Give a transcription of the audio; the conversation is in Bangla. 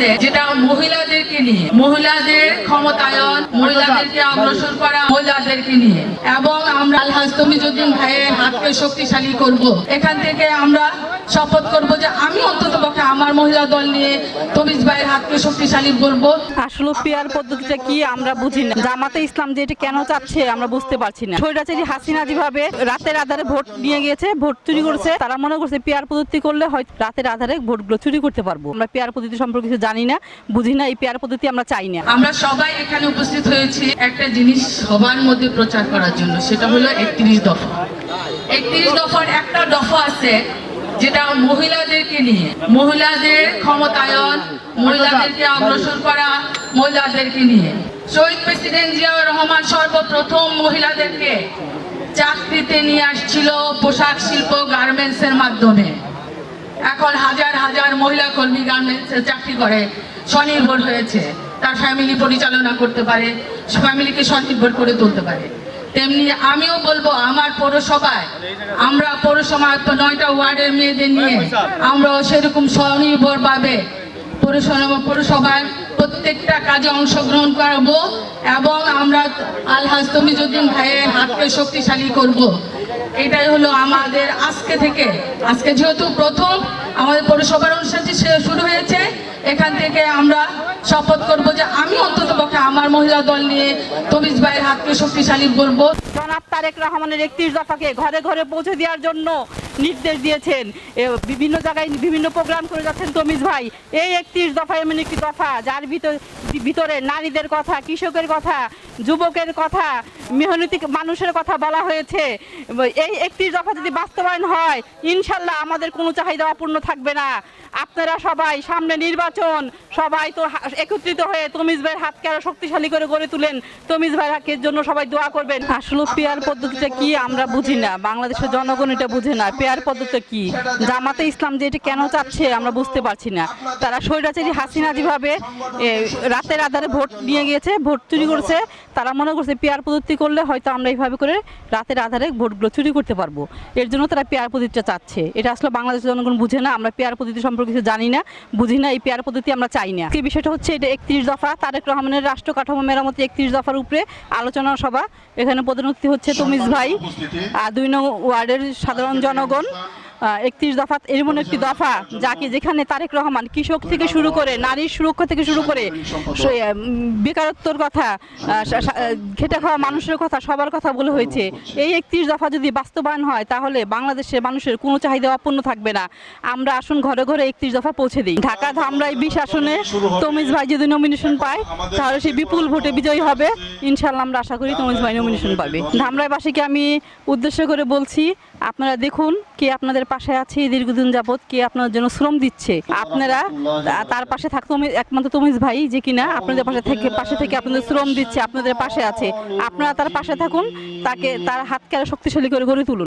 আছে, যেটা মহিলাদেরকে নিয়ে, মহিলাদের ক্ষমতায়ন, মহিলাদেরকে অগ্রসর করা, মহিলাদেরকে নিয়ে। এবং আমরা আলহাজ তমিজুদ্দিন ভাইয়ের হাতকে শক্তিশালী করব। এখান থেকে আমরা শপথ করব যে আমি অন্তত আমার মহিলা দল নিয়ে তমিজ ভাইয়ের হাতকে শক্তিশালী করব। আসলে পেয়ার পদ্ধতিটা কি আমরা বুঝি না। জামাতে ইসলাম যে এটা কেন চাচ্ছে আমরা বুঝতে পারছি না। স্বৈরাচারী হাসিনা যেভাবে রাতের আধারে ভোট নিয়ে গিয়েছে ভোট চুরি করেছে তারা মনে করছে পেয়ার পদ্ধতি করলে হয়তো রাতের আধারে ভোটগুলো চুরি করতে পারব। আমরা পেয়ার পদ্ধতি সম্পর্কে কিছু জানি না বুঝি না এই পেয়ার পদ্ধতি আমরা চাই না। আমরা সবাই এখানে উপস্থিত হয়েছি একটা জিনিস সবার মধ্যে প্রচার করার জন্য সেটা হলো একত্রিশ দফা। একত্রিশ দফার একটা দফা আছে যেটা মহিলাদেরকে নিয়ে, মহিলাদের ক্ষমতায়ন, মহিলাদেরকে অগ্রসর করা, মহিলাদেরকে নিয়ে। শহীদ প্রেসিডেন্ট জিয়াউর রহমান সর্বপ্রথম মহিলাদেরকে চাকরিতে নিয়ে আসছিল পোশাক শিল্প গার্মেন্টসের মাধ্যমে। এখন হাজার হাজার মহিলা কর্মী গার্মেন্টসে চাকরি করে, স্বনির্ভর হয়েছে। তার ফ্যামিলি পরিচালনা করতে পারে ফ্যামিলিকে স্বনির্ভর করে তুলতে পারে। তেমনি আমিও বলব আমার পৌরসভায়, আমরা পৌরসভা নয়টা ওয়ার্ডের মেয়েদের নিয়ে, আমরাও সেরকম স্বনির্ভরভাবে পৌরসভা পৌরসভার প্রত্যেকটা কাজে অংশগ্রহণ করব এবং আমরা আলহাজ তমিজুদ্দিন ভাইয়ের হাতকে শক্তিশালী করব। এটাই হলো আমাদের আজকে থেকে আজকে যেহেতু প্রথম, আমাদের পৌরসভার অনুষ্ঠানটি শুরু হয়েছে, এখান থেকে আমরা শপথ করব যে আমি অন্তত মহিলা দল নিয়ে তমিজ ভাইয়ের হাতকে শক্তিশালী করব। জনাব তারেক রহমানের একত্রিশ দফাকে ঘরে ঘরে পৌঁছে দেওয়ার জন্য নির্দেশ দিয়েছেন। বিভিন্ন জায়গায় বিভিন্ন প্রোগ্রাম করে যাচ্ছেন তমিজ ভাই। এই একত্রিশ দফা এমন একটি দফা, যার ভিতর, ভিতরে নারীদের কথা, কৃষকের কথা, যুবকের কথা, মেহনতি মানুষের কথা বলা হয়েছে। এই একত্রিশ দফা যদি বাস্তবায়ন হয়, ইনশাল্লাহ আমাদের কোনো চাহিদা অপূর্ণ থাকবে না। আপনারা সবাই সামনে নির্বাচন, সবাই তো একত্রিত হয়ে তমিজ ভাইয়ের হাতকে আরও শক্তিশালী করে গড়ে তুলেন। তমিজ ভাইয়ের হাতের জন্য সবাই দোয়া করবেন। আসলে পেয়ার পদ্ধতিটা কি আমরা বুঝি না। বাংলাদেশের জনগণ এটা বুঝে না। পেয়ার পদ্ধতিটা কি? জামাতে ইসলাম যে এটা কেন চাচ্ছে আমরা বুঝতে পারছি না। তারা স্বৈরাচারী হাসিনা যেভাবে রাতের আধারে ভোট নিয়ে গিয়েছে, ভোট চুরি করেছে, তারা মনে করছে পেয়ার পদ্ধতি করলে হয়তো আমরা এইভাবে করে রাতের আধারে ভোটগুলো চুরি করতে পারব। এর জন্য তারা পেয়ার পদ্ধতিটা চাচ্ছে। এটা আসলে বাংলাদেশের জনগণ বুঝে না, আমরা পেয়ার পদ্ধতি সম্পর্কে কিছু জানি না, বুঝি না, এই পেয়ার পদ্ধতি আমরা চাই না। এই বিষয়টা হচ্ছে এটা একত্রিশ দফা, তারেক রহমানের রাষ্ট্র কাঠামো মেরামতি একত্রিশ দফার উপরে আলোচনা সভা। এখানে প্রধান হচ্ছে তমিজ ভাই। আর দুই নং ওয়ার্ডের সাধারণ জনগণ এখন একত্রিশ দফা এমন একটি দফা যাকে যেখানে তারেক রহমান কৃষক থেকে শুরু করে, নারীর সুরক্ষা থেকে শুরু করে বেকারত্বর কথা খেটে খাওয়া মানুষের কথা, সবার কথা বলে হয়েছে। এই একত্রিশ দফা যদি বাস্তবায়ন হয়, তাহলে বাংলাদেশের মানুষের কোনো চাহিদা অপূর্ণ থাকবে না। আমরা আসুন ঘরে ঘরে একত্রিশ দফা পৌঁছে দিই। ঢাকা ধামরাই বিশ আসনে তমিজ ভাই যদি নমিনেশন পায়, তাহলে সে বিপুল ভোটে বিজয়ী হবে। ইনশাল্লাহ আমরা আশা করি তমিজ ভাই নমিনেশন পাবে। ধামরাইবাসীকে আমি উদ্দেশ্য করে বলছি, আপনারা দেখুন কে আপনাদের পাশে আছি দীর্ঘদিন যাবৎ কে আপনার জন্য শ্রম দিচ্ছে। আপনারা তার পাশে থাকতো একমাত্র তমিজ ভাই যে কিনা আপনাদের পাশে থেকে পাশে থেকে আপনাদের শ্রম দিচ্ছে আপনাদের পাশে আছে। আপনারা তার পাশে থাকুন তাকে তার হাতকে আরও শক্তিশালী করে গড়ে তুলুন।